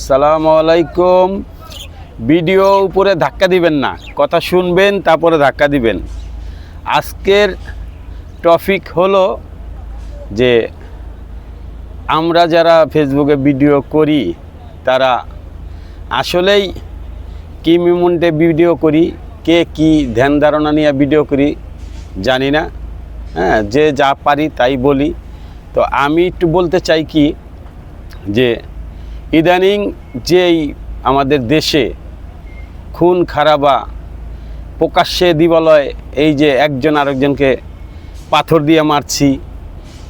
সালাম আলাইকুম। ভিডিও উপরে ধাক্কা দিবেন না, কথা শুনবেন, তারপরে ধাক্কা দিবেন। আজকের টপিক হলো যে আমরা যারা ফেসবুকে ভিডিও করি, তারা আসলেই কি মিমুন্টে ভিডিও করি, কে কি ধ্যান ধারণা নিয়ে ভিডিও করি, জানি না। হ্যাঁ যে যা পারি তাই বলি। তো আমি একটু বলতে চাই কি, যে ইদানিং যেই আমাদের দেশে খুন, খারাপা প্রকাশ্যে দিবালয়, এই যে একজন আরেকজনকে পাথর দিয়ে মারছি,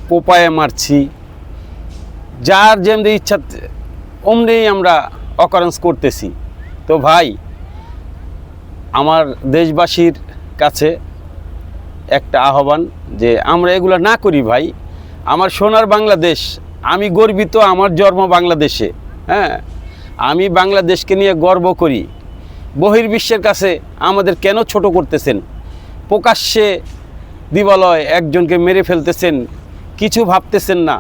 পোপায়ে মারছি, যার যেমনি ইচ্ছা অমনি আমরা অকারেন্স করতেছি। তো ভাই, আমার দেশবাসীর কাছে একটা আহ্বান যে আমরা এগুলো না করি ভাই। আমার সোনার বাংলাদেশ, আমি গর্বিত আমার জন্ম বাংলাদেশে। হ্যাঁ আমি বাংলাদেশকে নিয়ে গর্ব করি। বহির্বিশ্বের কাছে আমাদের কেন ছোট করতেছেন? প্রকাশ্যে দিবালয় একজনকে মেরে ফেলতেছেন, কিছু ভাবতেছেন না।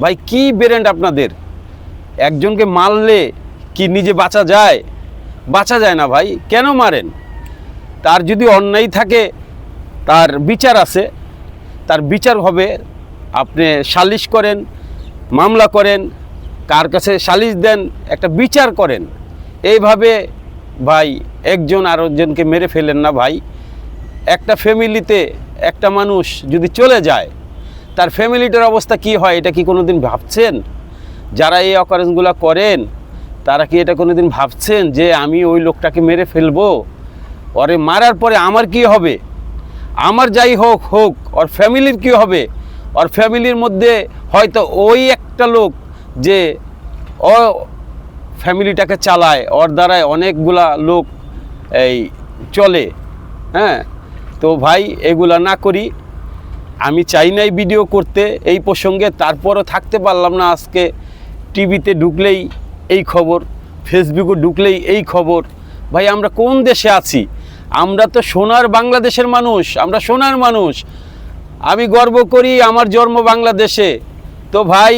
ভাই, কি ব্রেন্ড আপনাদের? একজনকে মারলে কি নিজে বাঁচা যায়? বাঁচা যায় না ভাই, কেন মারেন? তার যদি অন্যায় থাকে, তার বিচার আছে। তার বিচার হবে, আপনি সালিশ করেন, মামলা করেন কার কাছে সালিশ দেন, একটা বিচার করেন। এইভাবে ভাই একজন আরেকজনকে মেরে ফেলেন না ভাই। একটা ফ্যামিলিতে একটা মানুষ যদি চলে যায়, তার ফ্যামিলিটার অবস্থা কি হয় এটা কি কোনো দিন ভাবছেন? যারা এই অকারেন্সগুলো করেন, তারা কি এটা কোনো দিন ভাবছেন যে আমি ওই লোকটাকে মেরে ফেলব? ওরে মারার পরে আমার কি হবে? আমার যাই হোক হোক, ওর ফ্যামিলির কি হবে? ওর ফ্যামিলির মধ্যে হয়তো ওই একটা লোক যে ও ফ্যামিলিটাকে চালায়, ওর দ্বারায় অনেকগুলা লোক এই চলে হ্যাঁ? তো ভাই, এগুলা না করি। আমি চাই নাই ভিডিও করতে এই প্রসঙ্গে, তারপরও থাকতে পারলাম না আজকে টিভিতে ঢুকলেই এই খবর, ফেসবুকে ঢুকলেই এই খবর। ভাই, আমরা কোন দেশে আছি? আমরা তো সোনার বাংলাদেশের মানুষ, আমরা সোনার মানুষ। আমি গর্ব করি আমার জন্ম বাংলাদেশে। তো ভাই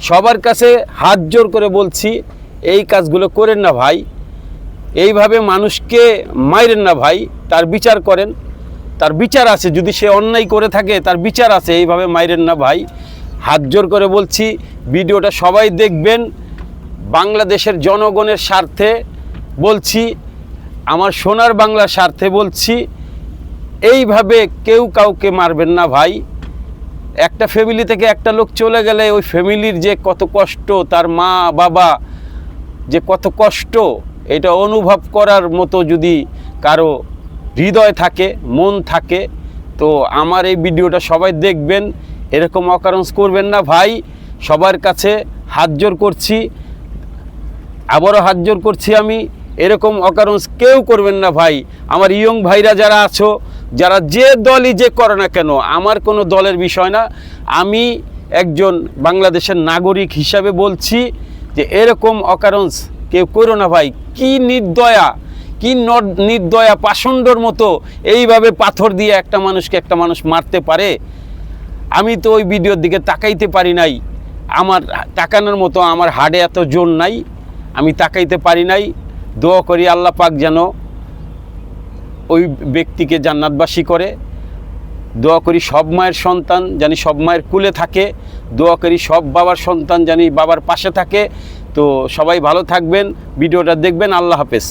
সবার কাছে হাত জোর করে বলছি, এই কাজগুলো করেন না ভাই। এইভাবে মানুষকে মাইরেন না ভাই। তার বিচার করেন। তার বিচার আছে। যদি সে অন্যায় করে থাকে, তার বিচার আছে। এইভাবে মাইরেন না ভাই। হাত জোর করে বলছি, ভিডিওটা সবাই দেখবেন। বাংলাদেশের জনগণের স্বার্থে বলছি, আমার সোনার বাংলার স্বার্থে বলছি, এইভাবে কেউ কাউকে মারবেন না ভাই। একটা ফ্যামিলি থেকে একটা লোক চলে গেলে ওই ফ্যামিলির যে কত কষ্ট, তার মা, বাবা, যে কত কষ্ট, এটা অনুভব করার মতো যদি কারও হৃদয় থাকে, মন থাকে, তো আমার এই ভিডিওটা সবাই দেখবেন, এরকম অকারেন্স করবেন না। ভাই, সবার কাছে হাত জোর করছি, আবারও হাত জোর করছি আমি, এরকম অকারেন্স কেউ করবেন না ভাই। আমার ইয়ং ভাইরা যারা আছো যারা যে দলই যে করে না কেন, আমার কোনো দলের বিষয় না। আমি একজন বাংলাদেশের নাগরিক হিসাবে বলছি যে এরকম অকারেন্স কেউ করো না ভাই। কি নির্দয়া, কি নর- নির্দয়া পাষণ্ডর মতো এইভাবে পাথর দিয়ে একটা মানুষকে একটা মানুষ মারতে পারে? আমি তো ওই ভিডিওর দিকে তাকাইতে পারি নাই। আমার তাকানোর মতো আমার হাড়ে এত জোর নাই। আমি তাকাইতে পারি নাই। দোয়া করি আল্লাহ পাক যেন ওই ব্যক্তিকে জান্নাতবাসী করে। দোয়া করি সব মায়ের সন্তান জানি সব মায়ের কুলে থাকে। দোয়া করি সব বাবার সন্তান জানি বাবার পাশে থাকে। তো সবাই ভালো থাকবেন, ভিডিওটা দেখবেন। আল্লাহ হাফেজ।